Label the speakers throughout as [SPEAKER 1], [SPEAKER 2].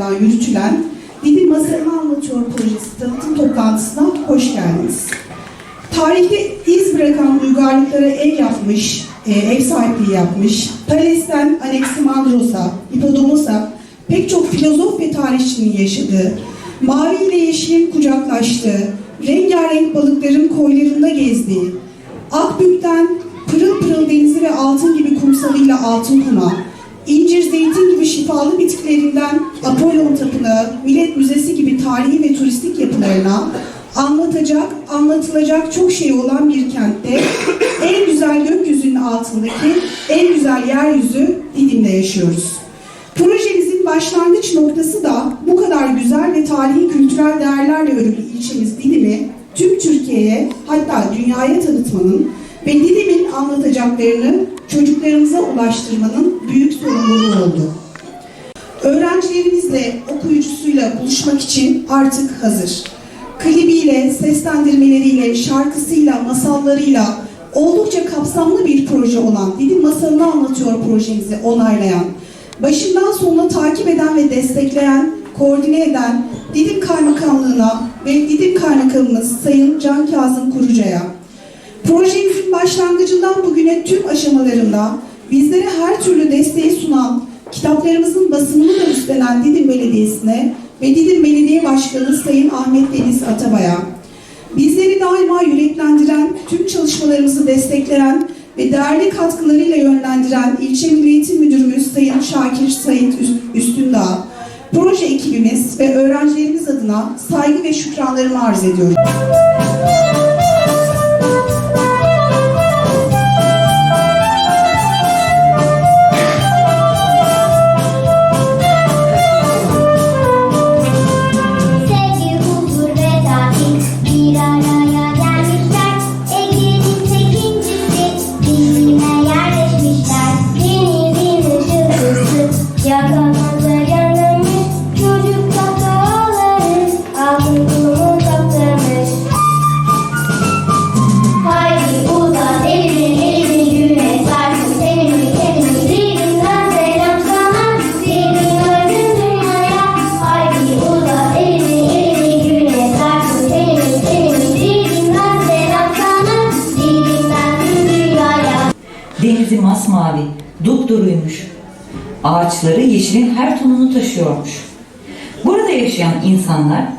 [SPEAKER 1] tarafından yürütülen Didim Masalını Anlatıyor projesi tanıtım toplantısına hoş geldiniz. Tarihte iz bırakan uygarlıklara ev yapmış, e, ev sahipliği yapmış, Thales'ten Anaximandros'a, Hippodomos'a pek çok filozof ve tarihçinin yaşadığı, mavi ile yeşilin kucaklaştığı, rengarenk balıkların koylarında gezdiği, Akbük'ten pırıl pırıl denizi ve altın gibi kumsalıyla altın kuma, incir zeytin gibi şifalı bitkilerinden Apollon Tapınağı, Millet Müzesi gibi tarihi ve turistik yapılarına anlatacak, anlatılacak çok şey olan bir kentte en güzel gökyüzünün altındaki en güzel yeryüzü Didim'de yaşıyoruz. Projemizin başlangıç noktası da bu kadar güzel ve tarihi kültürel değerlerle örülü ilçemiz Didim'i tüm Türkiye'ye hatta dünyaya tanıtmanın ve Didim'in anlatacaklarını çocuklarımıza ulaştırmanın büyük sorumluluğu oldu. Öğrencilerimizle, okuyucusuyla buluşmak için artık hazır. Klibiyle, seslendirmeleriyle, şarkısıyla, masallarıyla oldukça kapsamlı bir proje olan Didim Masalını Anlatıyor projemizi onaylayan, başından sonuna takip eden ve destekleyen, koordine eden Didim Kaymakamlığı'na ve Didim Kaymakamımız Sayın Can Kazım Kuruca'ya, projemizin başlangıcından bugüne tüm aşamalarında bizlere her türlü desteği sunan, kitaplarımızın basımını da üstlenen Didim Belediyesi'ne ve Didim Belediye Başkanı Sayın Ahmet Deniz Atabay'a, bizleri daima yüreklendiren, tüm çalışmalarımızı destekleyen ve değerli katkılarıyla yönlendiren İlçe Milli Eğitim Müdürümüz Sayın Şakir Sayit Üstündağ, proje ekibimiz ve öğrencilerimiz adına saygı ve şükranlarımı arz ediyorum.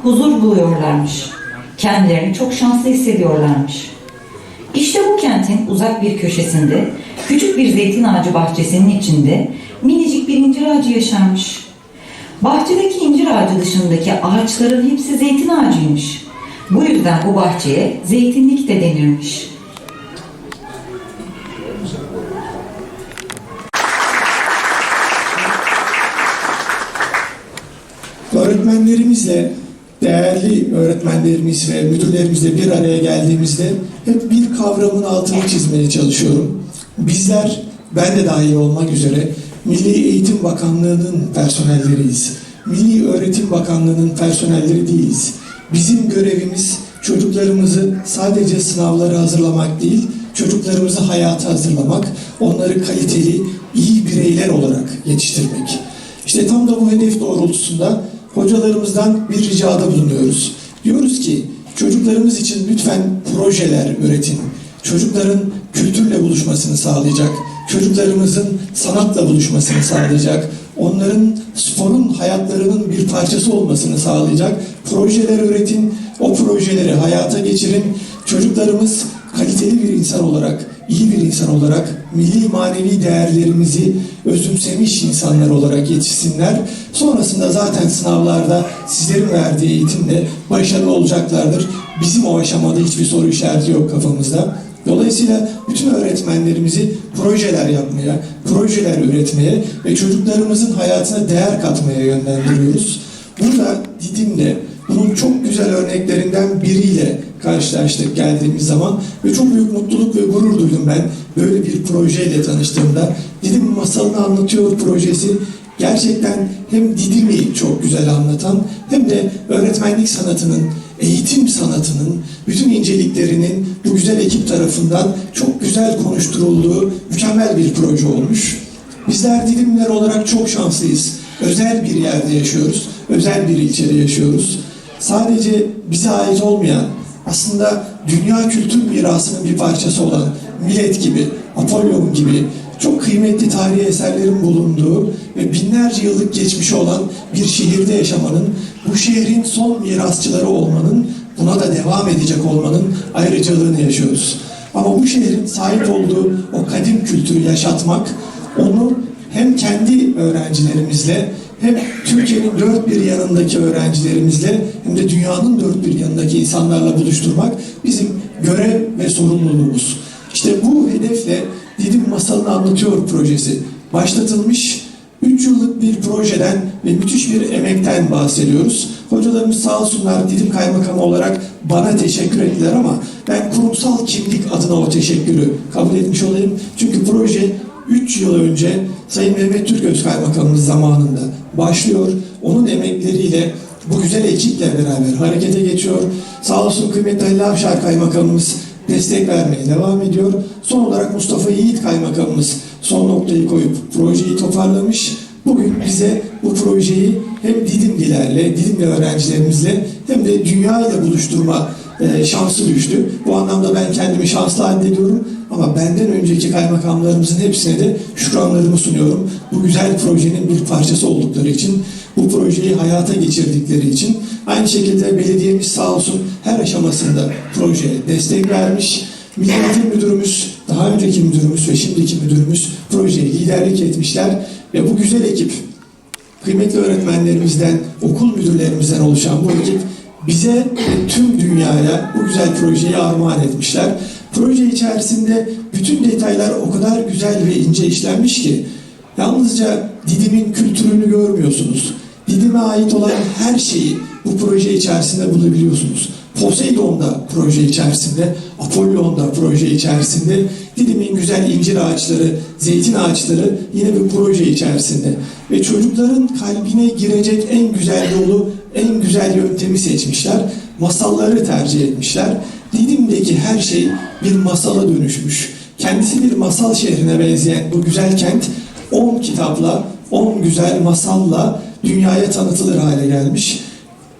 [SPEAKER 2] Huzur
[SPEAKER 3] buluyorlarmış. Kendilerini çok şanslı hissediyorlarmış. İşte bu kentin uzak bir köşesinde, küçük bir zeytin ağacı bahçesinin içinde minicik bir incir ağacı yaşarmış. Bahçedeki incir ağacı dışındaki ağaçların hepsi zeytin ağacıymış. Bu yüzden bu bahçeye zeytinlik de denirmiş.
[SPEAKER 4] Öğretmenlerimizle, değerli öğretmenlerimiz ve müdürlerimizle bir araya geldiğimizde hep bir kavramın altını çizmeye çalışıyorum. Bizler, ben de dahil olmak üzere Milli Eğitim Bakanlığı'nın personelleriyiz. Milli Öğretim Bakanlığı'nın personelleri değiliz. Bizim görevimiz çocuklarımızı sadece sınavlara hazırlamak değil, çocuklarımızı hayata hazırlamak, onları kaliteli, iyi bireyler olarak yetiştirmek. İşte tam da bu hedef doğrultusunda hocalarımızdan bir ricada bulunuyoruz. Diyoruz ki çocuklarımız için lütfen projeler üretin. Çocukların kültürle buluşmasını sağlayacak, çocuklarımızın sanatla buluşmasını sağlayacak, onların sporun hayatlarının bir parçası olmasını sağlayacak projeler üretin, o projeleri hayata geçirin. Çocuklarımız kaliteli bir insan olarak, iyi bir insan olarak milli manevi değerlerimizi özümsemiş insanlar olarak yetişsinler. Sonrasında zaten sınavlarda sizlerin verdiği eğitimle başarılı olacaklardır. Bizim o aşamada hiçbir soru işareti yok kafamızda. Dolayısıyla bütün öğretmenlerimizi projeler yapmaya, projeler üretmeye ve çocuklarımızın hayatına değer katmaya yönlendiriyoruz. Burada Didim'de bunun çok güzel örneklerinden biriyle karşılaştık geldiğimiz zaman ve çok büyük mutluluk ve gurur duydum ben böyle bir projeyle tanıştığımda. Didim Masalını Anlatıyor projesi gerçekten hem Didim'i çok güzel anlatan hem de öğretmenlik sanatının, eğitim sanatının bütün inceliklerinin bu güzel ekip tarafından çok güzel konuşturulduğu mükemmel bir proje olmuş. Bizler Didimler olarak çok şanslıyız. Özel bir yerde yaşıyoruz, özel bir ilçede yaşıyoruz. Sadece bize ait olmayan, aslında dünya kültür mirasının bir parçası olan Millet gibi, Apollon gibi çok kıymetli tarihi eserlerin bulunduğu ve binlerce yıllık geçmişi olan bir şehirde yaşamanın, bu şehrin son mirasçıları olmanın, buna da devam edecek olmanın ayrıcalığını yaşıyoruz. Ama bu şehrin sahip olduğu o kadim kültürü yaşatmak, onu hem kendi öğrencilerimizle hem Türkiye'nin dört bir yanındaki öğrencilerimizle hem de dünyanın dört bir yanındaki insanlarla buluşturmak bizim görev ve sorumluluğumuz. İşte bu hedefle Didim Masalını Anlatıyor projesi başlatılmış 3 yıllık bir projeden ve müthiş bir emekten bahsediyoruz. Hocalarımız sağ olsunlar Didim Kaymakamı olarak bana teşekkür ettiler ama ben kurumsal kimlik adına o teşekkürü kabul etmiş olayım. Çünkü proje 3 yıl önce Sayın Mehmet Türköz Kaymakamımız zamanında başlıyor. Onun emekleriyle bu güzel ekiple beraber harekete geçiyor. Sağ olsun kıymetli Halil Avşar Kaymakamımız destek vermeye devam ediyor. Son olarak Mustafa Yiğit Kaymakamımız son noktayı koyup projeyi toparlamış. Bugün bize bu projeyi hem Didimlilerle, Didimli öğrencilerimizle hem de dünya ile buluşturma e, şansı düştü. Bu anlamda ben kendimi şanslı addediyorum. Ama benden önceki kaymakamlarımızın hepsine de şükranlarımı sunuyorum. Bu güzel projenin bir parçası oldukları için, bu projeyi hayata geçirdikleri için. Aynı şekilde belediyemiz sağ olsun her aşamasında projeye destek vermiş. Milli Müdürümüz, daha önceki müdürümüz ve şimdiki müdürümüz projeye liderlik etmişler. Ve bu güzel ekip, kıymetli öğretmenlerimizden, okul müdürlerimizden oluşan bu ekip bize ve tüm dünyaya bu güzel projeyi armağan etmişler. Proje içerisinde bütün detaylar o kadar güzel ve ince işlenmiş ki yalnızca Didim'in kültürünü görmüyorsunuz. Didim'e ait olan her şeyi bu proje içerisinde bulabiliyorsunuz. Poseidon da proje içerisinde, Apollon da proje içerisinde, Didim'in güzel incir ağaçları, zeytin ağaçları yine bu proje içerisinde. Ve çocukların kalbine girecek en güzel yolu, en güzel yöntemi seçmişler. Masalları tercih etmişler. Didim'deki her şey bir masala dönüşmüş. Kendisi bir masal şehrine benzeyen bu güzel kent 10 kitapla, 10 güzel masalla dünyaya tanıtılır hale gelmiş.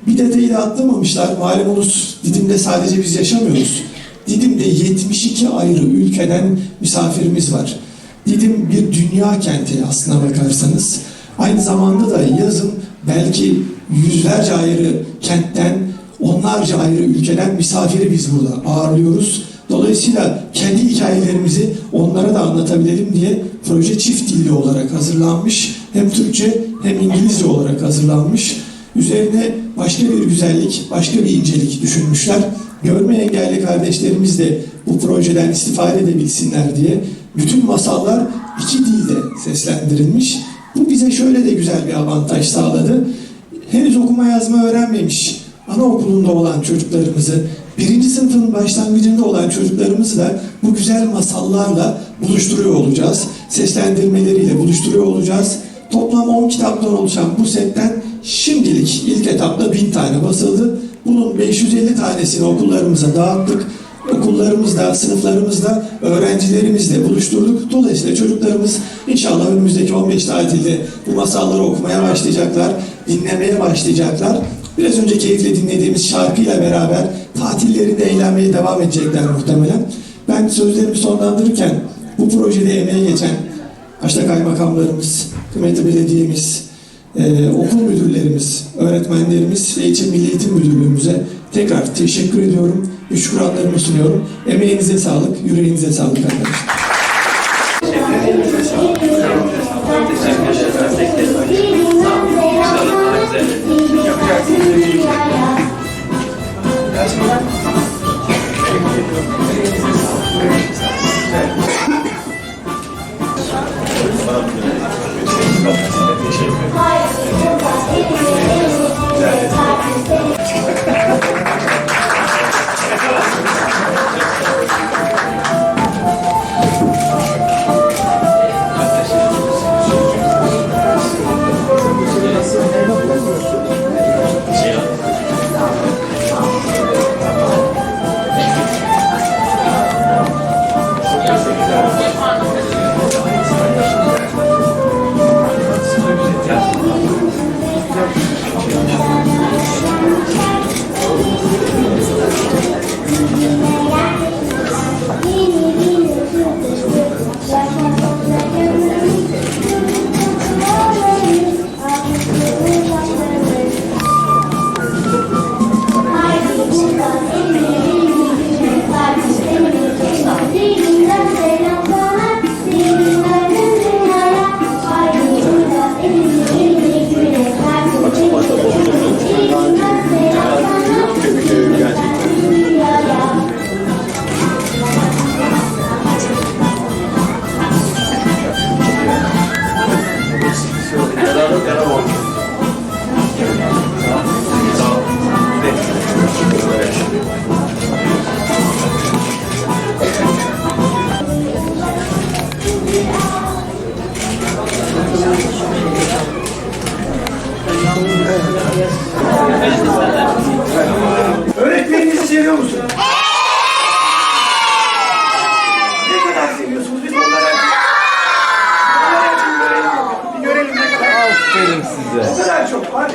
[SPEAKER 4] Bir detayı atlamamışlar. Malumunuz Didim'de sadece biz yaşamıyoruz. Didim'de 72 ayrı ülkeden misafirimiz var. Didim bir dünya kenti aslına bakarsanız. Aynı zamanda da yazın belki yüzlerce ayrı kentten, onlarca ayrı ülkeden misafiri biz burada ağırlıyoruz. Dolayısıyla kendi hikayelerimizi onlara da anlatabilelim diye proje çift dilli olarak hazırlanmış. Hem Türkçe hem İngilizce olarak hazırlanmış. Üzerine başka bir güzellik, başka bir incelik düşünmüşler. Görme engelli kardeşlerimiz de bu projeden istifade edebilsinler diye bütün masallar iki dilde seslendirilmiş. Bu bize şöyle de güzel bir avantaj sağladı. Henüz okuma yazma öğrenmemiş anaokulunda olan çocuklarımızı, birinci sınıfın başlangıcında olan çocuklarımızı da bu güzel masallarla buluşturuyor olacağız. Seslendirmeleriyle buluşturuyor olacağız. Toplam 10 kitaptan oluşan bu setten şimdilik ilk etapta 1000 tane basıldı. Bunun 550 tanesini okullarımıza dağıttık. Okullarımızda, sınıflarımızda öğrencilerimizle buluşturduk. Dolayısıyla çocuklarımız inşallah önümüzdeki 15 tatilde bu masalları okumaya başlayacaklar, dinlemeye başlayacaklar. Biraz önce keyifle dinlediğimiz şarkıyla beraber tatillerinde eğlenmeye devam edecekler muhtemelen. Ben sözlerimi sonlandırırken bu projede emeğe geçen başta kaymakamlarımız, kıymetli belediyemiz, e, okul müdürlerimiz, öğretmenlerimiz ve İlçe Milli Eğitim Müdürlüğümüze tekrar teşekkür ediyorum. Şükranlarımı sunuyorum. Emeğinize sağlık, yüreğinize sağlık arkadaşlar. Teşekkür ederim. 그냥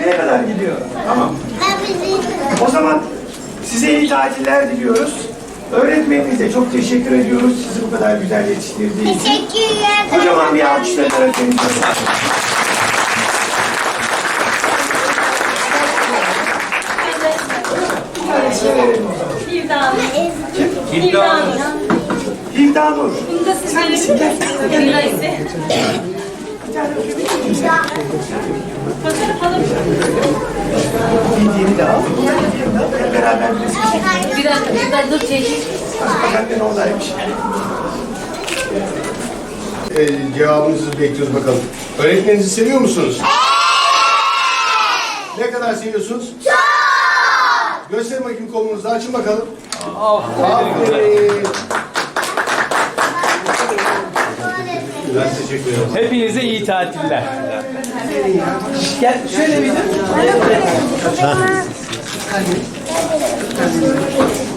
[SPEAKER 4] nereye kadar gidiyor? Tamam. O zaman size iyi tatiller diliyoruz. Öğretmeninize çok teşekkür ediyoruz. Sizi bu kadar güzel yetiştirdiği için.
[SPEAKER 5] Teşekkürler.
[SPEAKER 4] Kocaman bir alkışlayın öğretmenimize. Bir tanesini verelim o zaman. Hilda Nur. Bildiğini de al. Bildiğini de al. Hep beraber bir resim çekelim.
[SPEAKER 6] Bir dakika, bir dakika dur çekil.
[SPEAKER 4] Benden oradaymış.
[SPEAKER 7] Ee, cevabınızı bekliyoruz bakalım. Öğretmeninizi seviyor musunuz? Ne kadar seviyorsunuz? Çok! Gösterin bakayım kolunuzu açın bakalım. Aferin. Ben teşekkür ederim.
[SPEAKER 8] Hepinize iyi tatiller. Gel şöyle bir de.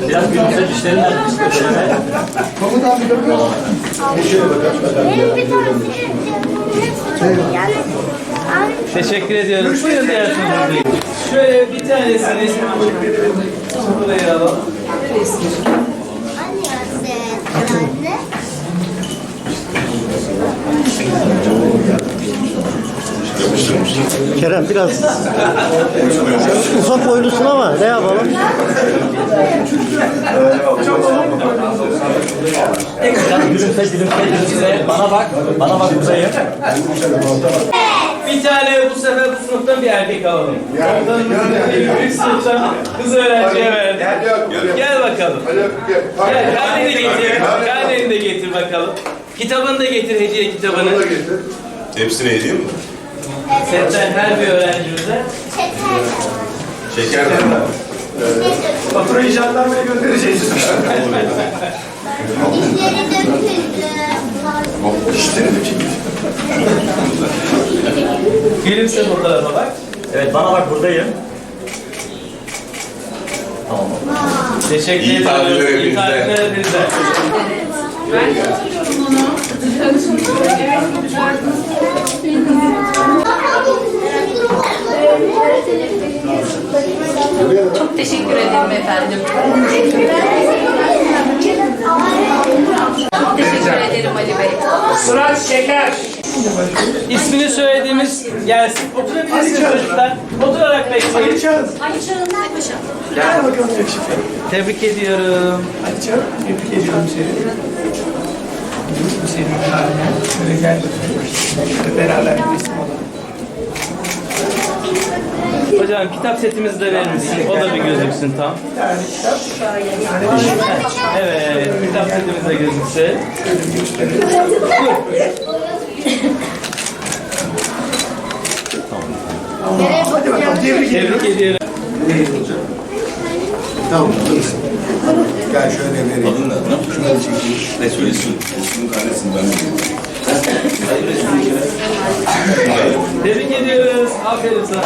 [SPEAKER 8] Biraz gülümse dişlerinden
[SPEAKER 7] Komutan bir bakın. Bir şöyle bakalım.
[SPEAKER 5] Benim bir tanesi.
[SPEAKER 8] Teşekkür ediyoruz. Buyurun diğer. Şöyle bir tanesini buraya alalım.
[SPEAKER 5] Anne.
[SPEAKER 2] Kerem biraz ufak boylusun ama ne yapalım?
[SPEAKER 8] Gülümse gülümse gülümse. Bana bak. Bana bak buradayım. Bir tane bu sefer bu sınıftan bir erkek alalım. Ondan büyük sınıftan kız öğrenciye verdik. Gel bakalım. Gel karneni de getir. Karneni de getir bakalım. Kitabını da getir hediye kitabını.
[SPEAKER 7] Hepsine hediye mi?
[SPEAKER 8] Setten her bir öğrencimize.
[SPEAKER 7] Şeker de mi?
[SPEAKER 4] Faturayı jandarmaya göndereceğiz.
[SPEAKER 5] Dişleri döküldü.
[SPEAKER 8] Gülümse fotoğrafa bak. Evet bana bak buradayım. Tamam. Teşekkür
[SPEAKER 7] İyi
[SPEAKER 8] ederim.
[SPEAKER 7] tatiller
[SPEAKER 8] İyi
[SPEAKER 7] hepinize.
[SPEAKER 8] tatiller hepinize.
[SPEAKER 6] Çok teşekkür ederim efendim. Çok teşekkür ederim Ali Bey.
[SPEAKER 4] Sırat şeker.
[SPEAKER 8] İsmini söylediğimiz gelsin. Oturabilirsiniz çocuklar. Oturarak bekleyin.
[SPEAKER 4] Ali Çağız. Gel bakalım yakışıklı.
[SPEAKER 8] Tebrik ediyorum.
[SPEAKER 4] Ali Çağız. Tebrik ediyorum seni. Senin karnen. Şöyle gel bakalım. Şöyle beraber bir resim alalım.
[SPEAKER 8] Hocam kitap setimizi de verir misin? O da bir gözüksün tam.
[SPEAKER 4] Bir tane kitap.
[SPEAKER 8] Evet, kitap setimiz de gözüksün.
[SPEAKER 4] Hadi bakalım tebrik ediyorum.
[SPEAKER 8] Tebrik ediyorum.
[SPEAKER 7] Tamam. Gel şöyle vereyim. Adın ne? Şöyle çekeyim. Resul. Resul. Resul'ün karnesini ben vereyim.
[SPEAKER 8] Tebrik ediyoruz. Aferin sana.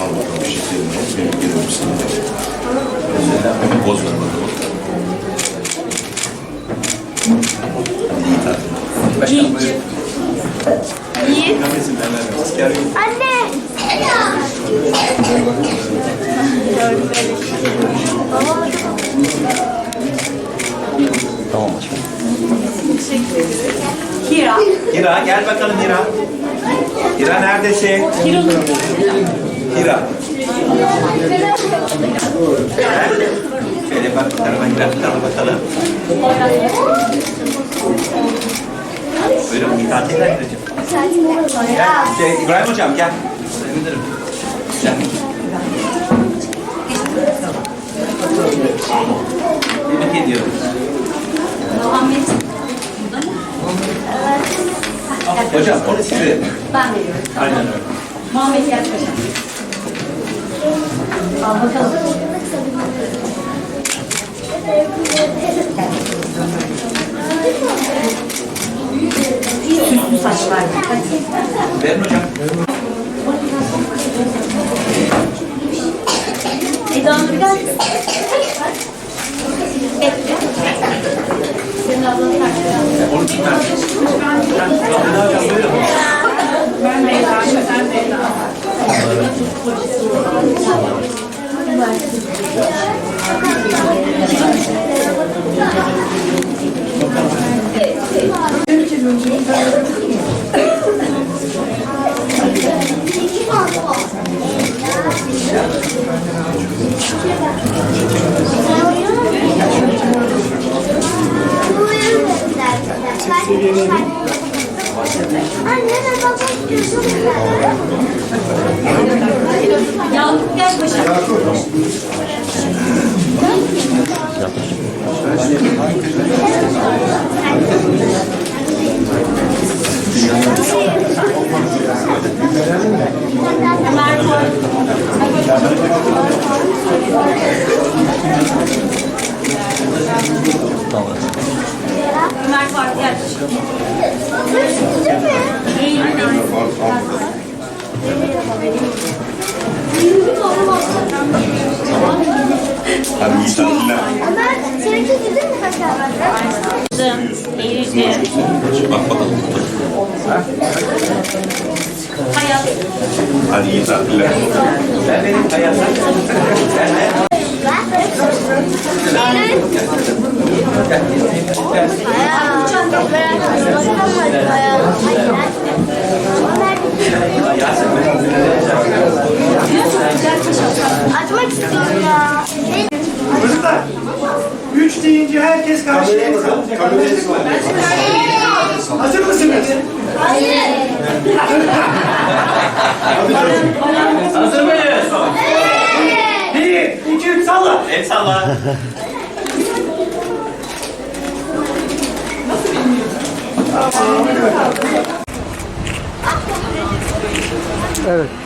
[SPEAKER 7] Al bakalım bir şey söyleyeyim. Benim gelirim sana. Poz ver bakalım.
[SPEAKER 9] Hira gel bakalım Hira. Hira neredesin? Hira. He? Şöyle bak tarafa Hira bu tarafa bakalım. Buyurun iyi tatiller Hira'cığım. Gel şey, İbrahim hocam gel sevinirim. Yani. Tebrik ediyorum. Muhammed. Evet. Hocam, onu size.
[SPEAKER 6] Ben veriyorum.
[SPEAKER 9] Aynen öyle.
[SPEAKER 6] Muhammed Yaş Hocam. Al bakalım. Süslü saçlar. Hadi.
[SPEAKER 9] Verin hocam.
[SPEAKER 2] Bekle. Senin ablanı takip
[SPEAKER 9] Onu kim
[SPEAKER 7] vermiş?
[SPEAKER 9] Ben
[SPEAKER 5] Leyla,
[SPEAKER 8] ben Leyla.
[SPEAKER 10] Evet.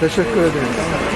[SPEAKER 10] Teşekkür ederim.